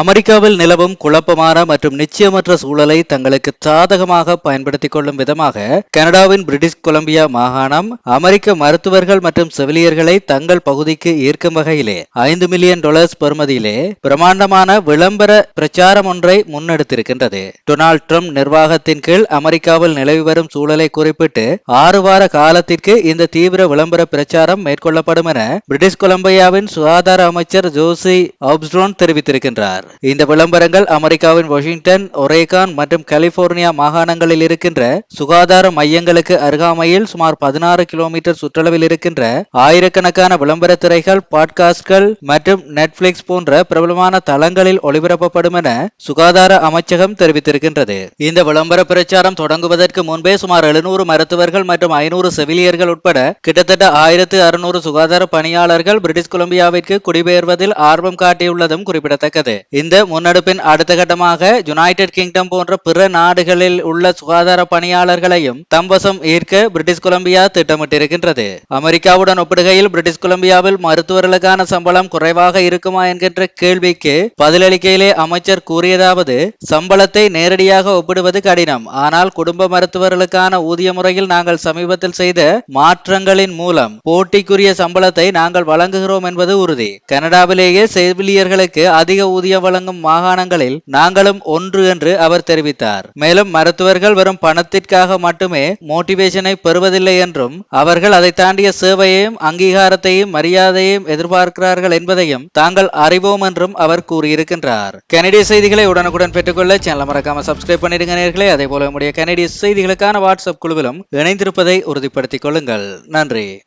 அமெரிக்காவில் நிலவும் குழப்பமான மற்றும் நிச்சயமற்ற சூழலை தங்களுக்கு சாதகமாக பயன்படுத்திக் கொள்ளும் விதமாக கனடாவின் பிரிட்டிஷ் கொலம்பியா மாகாணம் அமெரிக்க மருத்துவர்கள் மற்றும் செவிலியர்களை தங்கள் பகுதிக்கு ஈர்க்கும் வகையிலே ஐந்து மில்லியன் டாலர்ஸ் பெறுமதியிலே பிரமாண்டமான விளம்பர பிரச்சாரம் ஒன்றை முன்னெடுத்திருக்கின்றது. டொனால்ட் ட்ரம்ப் நிர்வாகத்தின் கீழ் அமெரிக்காவில் நிலவி வரும் சூழலை குறிப்பிட்டு ஆறு வார காலத்திற்கு இந்த தீவிர விளம்பர பிரச்சாரம் மேற்கொள்ளப்படும் என பிரிட்டிஷ் கொலம்பியாவின் சுகாதார அமைச்சர் ஜோசி ஆப்ஸ்ட்ரோன் தெரிவித்திருக்கின்றார். இந்த விளம்பரங்கள் அமெரிக்காவின் வாஷிங்டன் ஒரேகான் மற்றும் கலிபோர்னியா மாகாணங்களில் இருக்கின்ற சுகாதார மையங்களுக்கு அருகாமையில் சுமார் பதினாறு கிலோமீட்டர் சுற்றளவில் இருக்கின்ற ஆயிரக்கணக்கான விளம்பர திரைகள் பாட்காஸ்ட்கள் மற்றும் நெட்ஃபிளிக்ஸ் போன்ற பிரபலமான தளங்களில் ஒளிபரப்பப்படும் என சுகாதார அமைச்சகம் தெரிவித்திருக்கின்றது. இந்த விளம்பர பிரச்சாரம் தொடங்குவதற்கு முன்பே சுமார் எழுநூறு மருத்துவர்கள் மற்றும் ஐநூறு செவிலியர்கள் உட்பட கிட்டத்தட்ட ஆயிரத்து அறுநூறு சுகாதார பணியாளர்கள் பிரிட்டிஷ் கொலம்பியாவிற்கு குடிபெயர்வதில் ஆர்வம் காட்டியுள்ளதும் குறிப்பிடத்தக்கது. இந்த முன்னெடுப்பின் அடுத்த கட்டமாக யுனைடெட் கிங்டம் போன்ற பிற நாடுகளில் உள்ள சுகாதார பணியாளர்களையும் தம்பசம் ஈர்க்க பிரிட்டிஷ் கொலம்பியா திட்டமிட்டிருக்கின்றது. அமெரிக்காவுடன் ஒப்பிடுகையில் பிரிட்டிஷ் கொலம்பியாவில் மருத்துவர்களுக்கான சம்பளம் குறைவாக இருக்குமா என்கின்ற கேள்விக்கு பதிலளிக்கையிலே அமைச்சர் கூறியதாவது சம்பளத்தை நேரடியாக ஒப்பிடுவது கடினம். ஆனால் குடும்ப மருத்துவர்களுக்கான ஊதிய முறையில் நாங்கள் சமீபத்தில் செய்த மாற்றங்களின் மூலம் போட்டிக்குரிய சம்பளத்தை நாங்கள் வழங்குகிறோம் என்பது உறுதி. கனடாவிலேயே செவிலியர்களுக்கு அதிக ஊதியம் வழங்கும் மாகாணங்களில் நாங்களும் ஒன்று என்று அவர் தெரிவித்தார். மேலும் மருத்துவர்கள் வரும் பணத்திற்காக மட்டுமே மோட்டிவேஷனை பெறுவதில்லை என்றும் அவர்கள் அதை தாண்டிய சேவையையும் அங்கீகாரத்தையும் மரியாதையையும் எதிர்பார்க்கிறார்கள் என்பதையும் தாங்கள் அறிவோம் என்றும் அவர் கூறியிருக்கின்றார். கனடிய செய்திகளை உடனுக்குடன் பெற்றுக்கொள்ள சேனல் மறக்காம சப்ஸ்கிரைப் பண்ணிடுங்க நேர்களே. அதே போல நம்முடைய கனடிய செய்திகளுக்கான வாட்ஸ்அப் குழுவிலும் இணைந்திருப்பதை உறுதிப்படுத்திக் கொள்ளுங்கள். நன்றி.